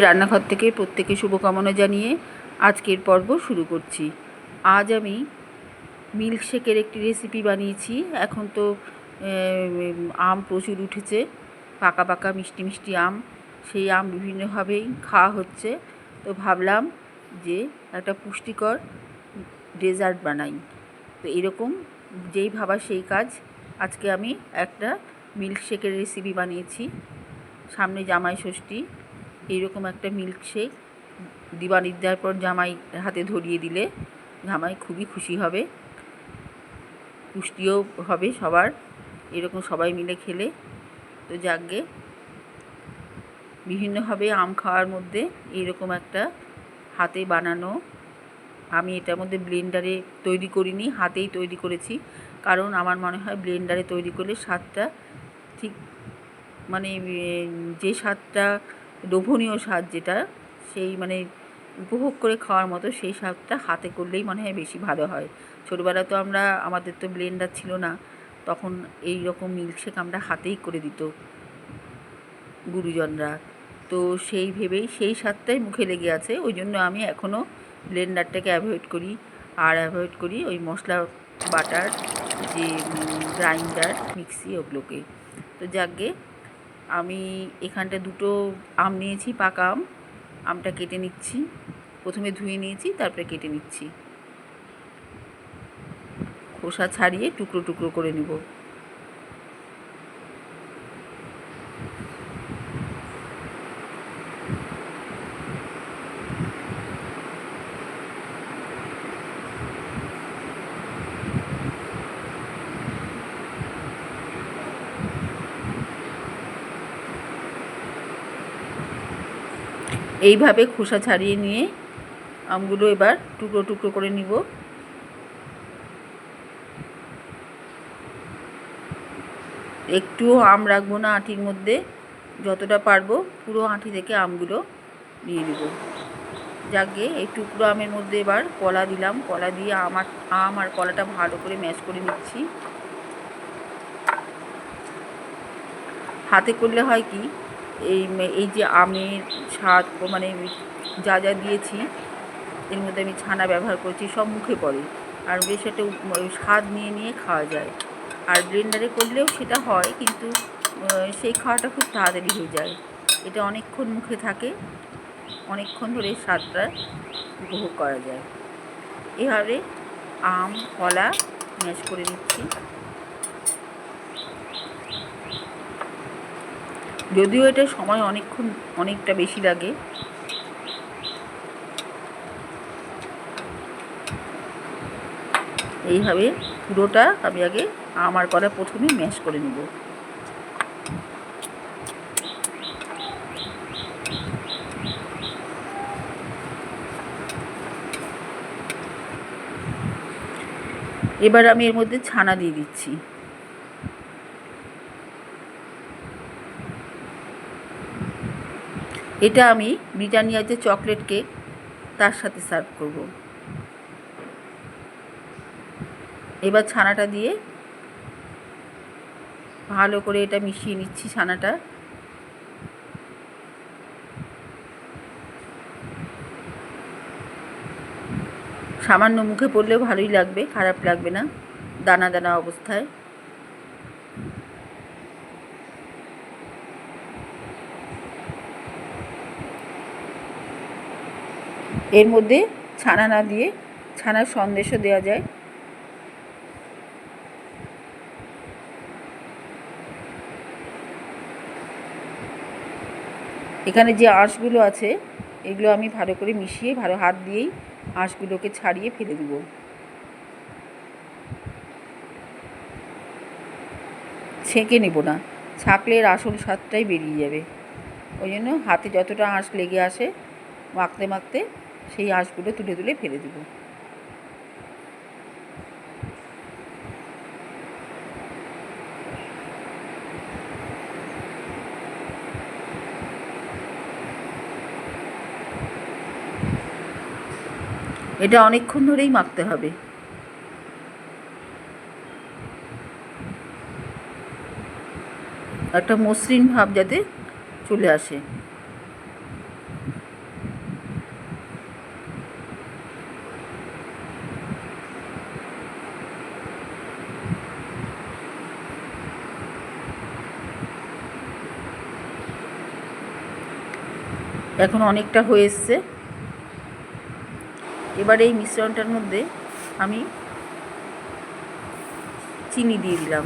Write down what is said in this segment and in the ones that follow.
রান্নাঘর থেকে প্রত্যেকে শুভকামনা জানিয়ে আজকের পর্ব শুরু করছি। আজ আমি মিল্কশেকের একটি রেসিপি বানিয়েছি। এখন তো আম প্রচুর উঠেছে। পাকা পাকা মিষ্টি মিষ্টি আম। সেই আম বিভিন্নভাবেই খাওয়া হচ্ছে। তো ভাবলাম যে একটা পুষ্টিকর ডেজার্ট বানাই। তো এরকম যেই ভাবা সেই কাজ আজকে আমি একটা মিল্কশেকের রেসিপি বানিয়েছি। সামনে জামাই ষষ্ঠী। এইরকম একটা মিল্কশেক দিওয়ালির দেওয়ার পর জামাই হাতে ধরিয়ে দিলে জামাই খুবই খুশি হবে। পুষ্টিও হবে সবার, এরকম সবাই মিলে খেলে। তো যাকগে, বিভিন্নভাবে আম খাওয়ার মধ্যে এইরকম একটা হাতে বানানো, আমি এটার মধ্যে ব্লেন্ডারে তৈরি করিনি, হাতেই তৈরি করেছি। কারণ আমার মনে হয় ব্লেন্ডারে তৈরি করলে স্বাদটা ঠিক মানে যে স্বাদটা লোভনীয় স্বাদ যেটা, সেই মানে উপভোগ করে খাওয়ার মতো সেই স্বাদটা হাতে করলেই মনে হয় বেশি ভালো হয়। ছোটোবেলা তো আমরা, আমাদের তো ব্লেন্ডার ছিল না, তখন এই রকম মিল্কশেক আমরা হাতেই করে দিত গুরুজনরা। তো সেই ভেবেই সেই স্বাদটাই মুখে লেগে আছে, ওই জন্য আমি এখনও ব্লেন্ডারটাকে অ্যাভয়েড করি। আর অ্যাভয়েড করি ওই মশলা, বাটার, যে গ্রাইন্ডার মিক্সি ওগুলোকে। তো যাকগে আমি এখানটা দুটো আম নিয়েছি, পাকা আম। আমটা কেটে নিচ্ছি। প্রথমে ধুয়ে নিয়েছি, তারপরে কেটে নিচ্ছি। খোসা ছাড়িয়ে টুকরো টুকরো করে নেব। এইভাবে খোসা ছাড়িয়ে নিয়ে আমগুলো এবার টুকরো টুকরো করে নিব। একটুও আম রাখব না আঁটির মধ্যে, যতটা পারব পুরো আঁটি থেকে আমগুলো নিয়ে নেব। যাকে এই টুকরো আমের মধ্যে এবার কলা দিলাম, কলা দিয়ে আমার আম আর কলাটা ভালো করে ম্যাশ করে নিচ্ছি। হাতে করলে হয় কি, এই এই যে আমের স্বাদ মানে যা যা দিয়েছি, এর মধ্যে আমি ছানা ব্যবহার করছি, সব মুখে পড়ে। আর বেশ একটা উপ- স্বাদ নিয়ে নিয়ে খাওয়া যায়। আর ব্লেন্ডারে করলেও সেটা হয়, কিন্তু সেই খাওয়াটা খুব তাড়াতাড়ি হয়ে যায়। এটা অনেকক্ষণ মুখে থাকে, অনেকক্ষণ ধরে স্বাদটা উপভোগ করা যায়। এভাবে আম, কলা ম্যাশ করে নিচ্ছি। যদিও এটা সময় অনেকক্ষণ, অনেকটা বেশি লাগে। এইভাবে পুরোটা আমি আগে আমার করা প্রথমে ম্যাশ করে নেব। এবার আমি এর মধ্যে ছানা দিয়ে দিচ্ছি। এটা আমি ব্রিটানিয়া যে চকলেট কেক তার সাথে সার্ভ করব। এবার ছানাটা দিয়ে ভালো করে এটা মিশিয়ে নিচ্ছি ছানাটা। সামান্য মুখে পড়লেও ভালোই লাগবে, খারাপ লাগবে না, দানা দানা অবস্থায়। এর মধ্যে ছানা না দিয়ে ছানার সন্দেশও দেওয়া যায়। এখানে যে আঁশগুলো আছে, এগুলো আমি ভালো করে মিশিয়ে, ভালো হাত দিয়েই আঁশগুলোকে ছাড়িয়ে ফেলে দেবো। ছেঁকে নেব না, ছাঁকলে এর আসল স্বাদটাই বেরিয়ে যাবে। ওই জন্য হাতে যতটা আঁশ লেগে আসে, মাখতে মাখতে সেই আঁশগুলো তুলে তুলে ফেলে দেবো। এটা অনেকক্ষণ ধরেই মাখতে হবে। একটা মসৃণ ভাব যাতে চলে আসে। এখন অনেকটা হয়ে এসছে। এবার এই মিশ্রণটার মধ্যে আমি চিনি দিয়ে দিলাম।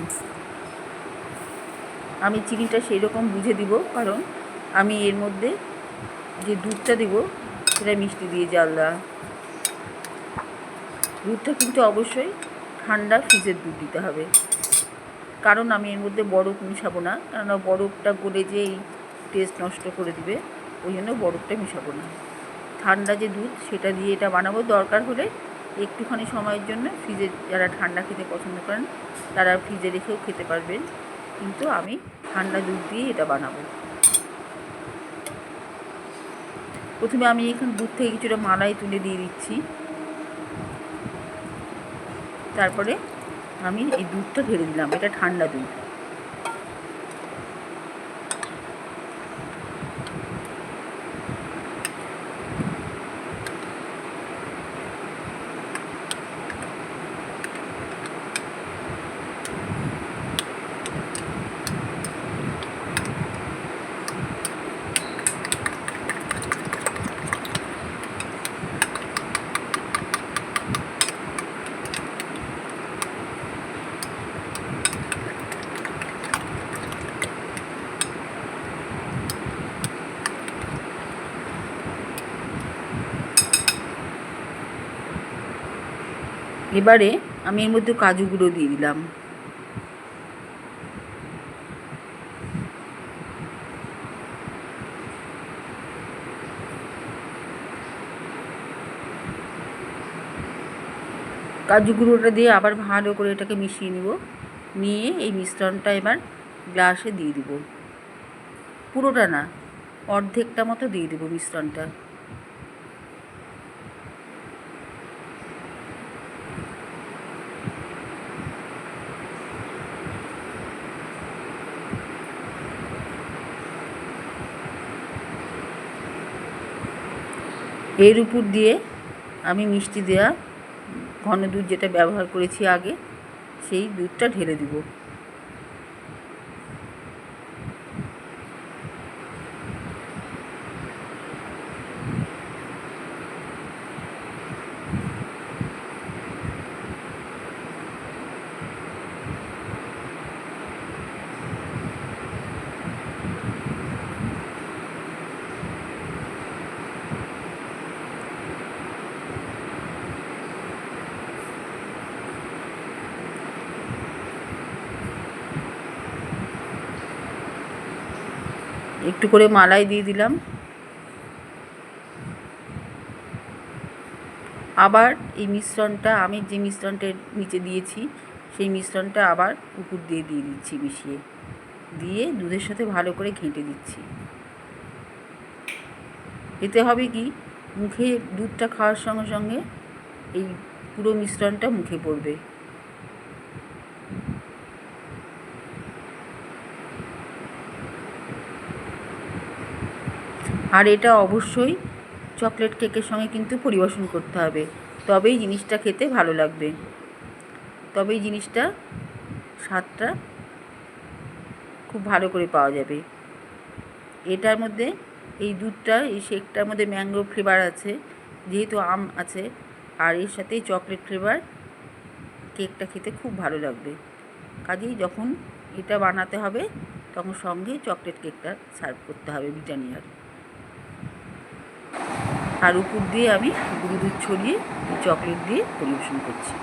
আমি চিনিটা সেই রকম বুঝে দিব, কারণ আমি এর মধ্যে যে দুধটা দিব, সেটা মিষ্টি দিয়ে জাল দেওয়া দুধটা কিন্তু অবশ্যই ঠান্ডা ফ্রিজের দুধ দিতে হবে। কারণ আমি এর মধ্যে বরফ মিশাবো না, কেননা বরফটা গলে যে এই টেস্ট নষ্ট করে দিবে। ওই জন্য বরফটা মিশাবো না। ঠান্ডা যে দুধ, সেটা দিয়ে এটা বানাবো। দরকার হলে একটুখানি সময়ের জন্য ফ্রিজে যারা ঠান্ডা খেতে পছন্দ করেন, তারা ফ্রিজে রেখেও খেতে পারবেন। কিন্তু আমি ঠান্ডা দুধ দিয়ে এটা বানাবো। প্রথমে আমি এখানে দুধ থেকে কিছুটা মালাই তুলে দিয়ে দিচ্ছি। তারপরে আমি এই দুধটা ঢেলে দিলাম, এটা ঠান্ডা দুধ। এবারে আমি এর মধ্যে কাজু গুঁড়ো দিয়ে দিলাম। কাজু গুঁড়োটা দিয়ে আবার ভালো করে এটাকে মিশিয়ে নিব। নিয়ে এই মিশ্রণটা এবার গ্লাসে দিয়ে দিব। পুরোটা না, অর্ধেকটা মতো দিয়ে দেবো মিশ্রণটা। এর উপর দিয়ে আমি মিষ্টি দেওয়া ঘন দুধ যেটা ব্যবহার করেছি আগে, সেই দুধটা ঢেলে দিব। একটু করে মালাই দিয়ে দিলাম। আবার এই মিশ্রণটা, আমি যে মিশ্রণটা নিচে দিয়েছি, সেই মিশ্রণটা আবার উপর দিয়ে দিয়ে দিচ্ছি মিশিয়ে। দিয়ে দুধের সাথে ভালো করে ঘেঁটে দিচ্ছি। এতে হবে কি, মুখে দুধটা খাওয়ার সঙ্গে সঙ্গে এই পুরো মিশ্রণটা মুখে পড়বে। আর এটা অবশ্যই চকলেট কেকের সঙ্গে কিন্তু পরিবেশন করতে হবে। তবেই জিনিসটা খেতে ভালো লাগবে। তবেই জিনিসটা স্বাদটা খুব ভালো করে পাওয়া যাবে। এটার মধ্যে, এই দুধটা, এই শেকটার মধ্যে ম্যাঙ্গো ফ্লেভার আছে, যেহেতু আম আছে, আর এর সাথে চকলেট ফ্লেভার কেকটা খেতে খুব ভালো লাগবে। কাজেই যখন এটা বানাতে হবে, তখন সঙ্গে চকলেট কেকটা সার্ভ করতে হবে ব্রিটানিয়ার। আর উপর দিয়ে আমি গুঁড়ো দুধ ছড়িয়ে চকলেট দিয়ে পরিবেশন করছি।